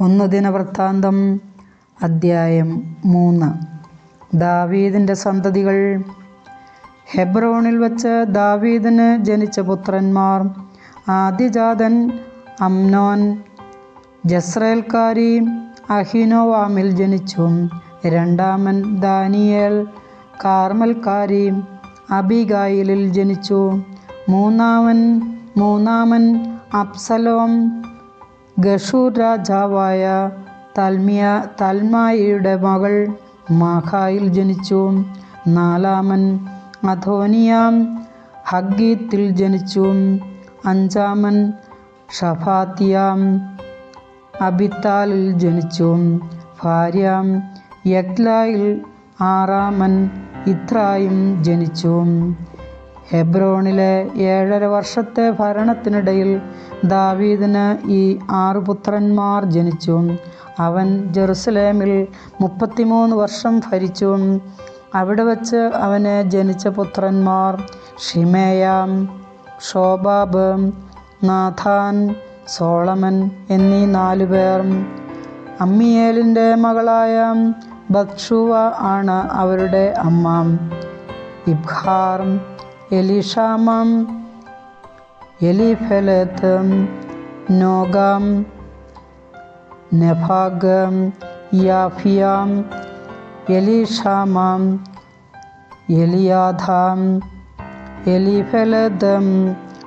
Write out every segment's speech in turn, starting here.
ഒന്ന് ദിനവൃത്താന്തം അദ്ധ്യായം മൂന്ന്. ദാവീദിന്റെ സന്തതികൾ. ഹെബ്രോണിൽ വച്ച് ദാവീദിന് ജനിച്ച പുത്രന്മാർ. ആദ്യജാതൻ അംനോൻ ജസ്രേൽക്കാരി അഹിനോവാമിൽ ജനിച്ചു രണ്ടാമൻ ദാനിയേൽ കാർമൽക്കാരി അബിഗായിലിൽ ജനിച്ചു മൂന്നാമൻ മൂന്നാമൻ അബ്സലോം ഗഷൂർ രാജാവായ തൽമിയ തൽമായിയുടെ മകൾ മാഖായിൽ ജനിച്ചു. നാലാമൻ അധോനിയാം ഹഗീത്തിൽ ജനിച്ചു. അഞ്ചാമൻ ഷഫാത്തിയാം അബിത്താലിൽ ജനിച്ചു. ഭാര്യ യഗ്ലായിൽ ആറാമൻ ഇത്രായും ജനിച്ചു. ഹെബ്രോണിലെ ഏഴര വർഷത്തെ ഭരണത്തിനിടയിൽ ദാവീദിന് ഈ ആറ് പുത്രന്മാർ ജനിച്ചു അവൻ ജെറുസലേമിൽ മുപ്പത്തിമൂന്ന് വർഷം ഭരിച്ചു അവിടെ വച്ച് അവന് ജനിച്ച പുത്രന്മാർ ഷിമേയാം ഷോബാബ് നാഥാൻ സോളമൻ എന്നീ നാലു പേർ. അമ്മിയേലിന്റെ മകളായ ബക്ഷുവ ആണ് അവരുടെ അമ്മ. ഇബ്ഹാർ എലിഷാമം എലിഫെലത്ത് നോഗാം നെഫാഗം യാഫിയാം എലിഷാമാം എലിയാധാം എലിഫലതം.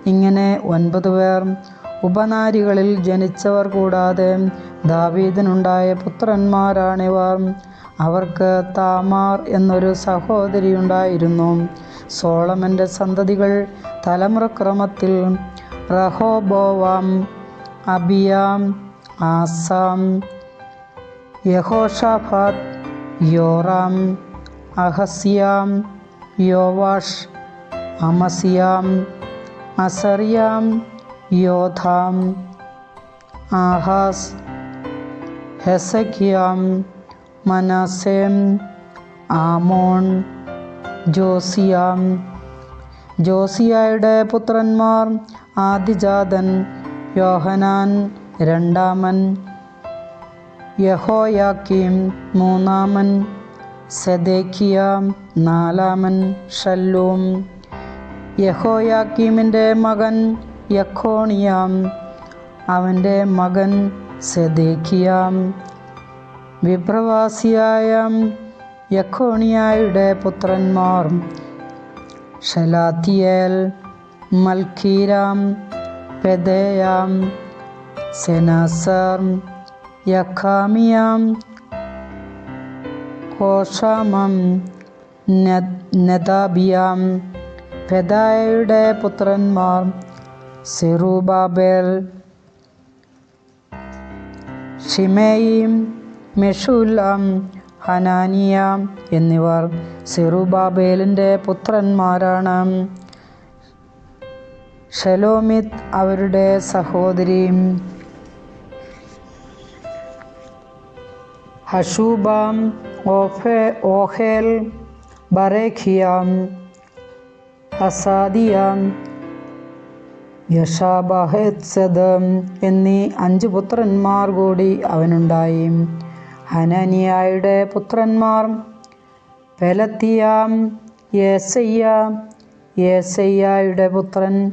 ഇങ്ങനെ ഒൻപത് പേർ ഉപനാരികളിൽ ജനിച്ചവർ കൂടാതെ ദാവീദിനുണ്ടായ പുത്രന്മാരാണിവർ. അവർക്ക് താമാർ എന്നൊരു സഹോദരിയുണ്ടായിരുന്നു. സോളമന്റെ സന്തതികൾ തലമുറക്രമത്തിൽ റഹോബോവാം അബിയാം ആസാം യഹോഷാഫാത്ത് യോറാം അഹസിയാം യോവാഷ് അമസിയാം അസറിയാം യോധാം ആഹാസ് ഹെസക്കിയാം മനാസേം ആമോൺ ജോസിയാം. ജോസിയായുടെ പുത്രന്മാർ ആദിജാതൻ യോഹനാൻ രണ്ടാമൻ യഹോയാക്കീം മൂന്നാമൻ സെദേക്കിയ നാലാമൻ ഷല്ലൂം യഹോയാക്കീമിന്റെ മകൻ യഖോണിയാം അവന്റെ മകൻ സെദേക്കിയാം. വിപ്രവാസിയായ യഖോണിയായുടെ പുത്രന്മാർ ഷലാത്തിയേൽ മൽഖീരാം പെദയാം സെനാസർ യഖാമിയാം കോഷാമം നെതാബിയാം പെദായയുടെ പുത്രന്മാർ സിറുബാബേൽ ഷിമേയും മെഷുലാം ഹനാനിയ എന്നിവർ സിറുബാബേലിന്റെ പുത്രന്മാരാണ്. ഷെലോമിത് അവരുടെ സഹോദരി. ഹഷൂബാം ഓഫെ ഓഹേൽ ബറേഖിയാം അസാദിയാം യഷാബഹത്സദം എന്നീ അഞ്ച് പുത്രന്മാർ കൂടി അവനുണ്ടായി. ഹനനിയായുടെ പുത്രന്മാർ. പെലത്തിയാം യേസയ്യ യേസയ്യായുടെ പുത്രൻ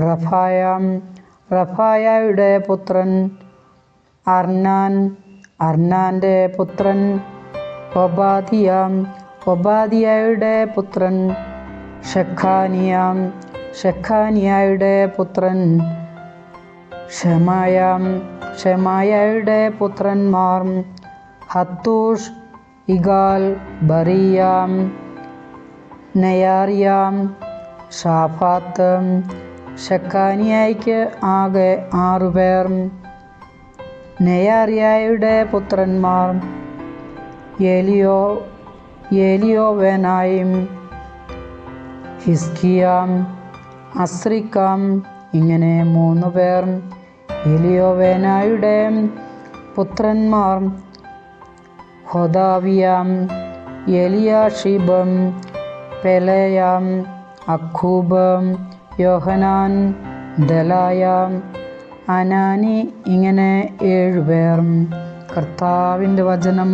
റഫായാം. റഫായയുടെ പുത്രൻ അർനാൻ അർനാന്റെ പുത്രൻ ഒബാദിയാം. ഒബാദിയായുടെ പുത്രൻ ഷെഖാനിയാം. ഷെഖാനിയായുടെ പുത്രൻ ഷമായാം. ഷമായായുടെ പുത്രന്മാർ ഹത്തൂഷ് ഇഗാൽ ബറിയാം നയാറിയാം ഷാഫാത്ത് ഷക്കാനിയായിക്ക് ആകെ ആറുപേർ നെയാറിയായുടെ പുത്രന്മാർ ഏലിയോ ഏലിയോവേനായും ഹിസ്കിയാം അസ്രിക്കാം ഇങ്ങനെ മൂന്ന് പേർ. എലിയോവേനായുടെ പുത്രന്മാർ ഹൊദാവിയാം എലിയാഷിബം പെലയാം അഖൂബം യോഹനാൻ ദലായാം അനാനി ഇങ്ങനെ ഏഴുപേർ. കർത്താവിന്റെ വചനം.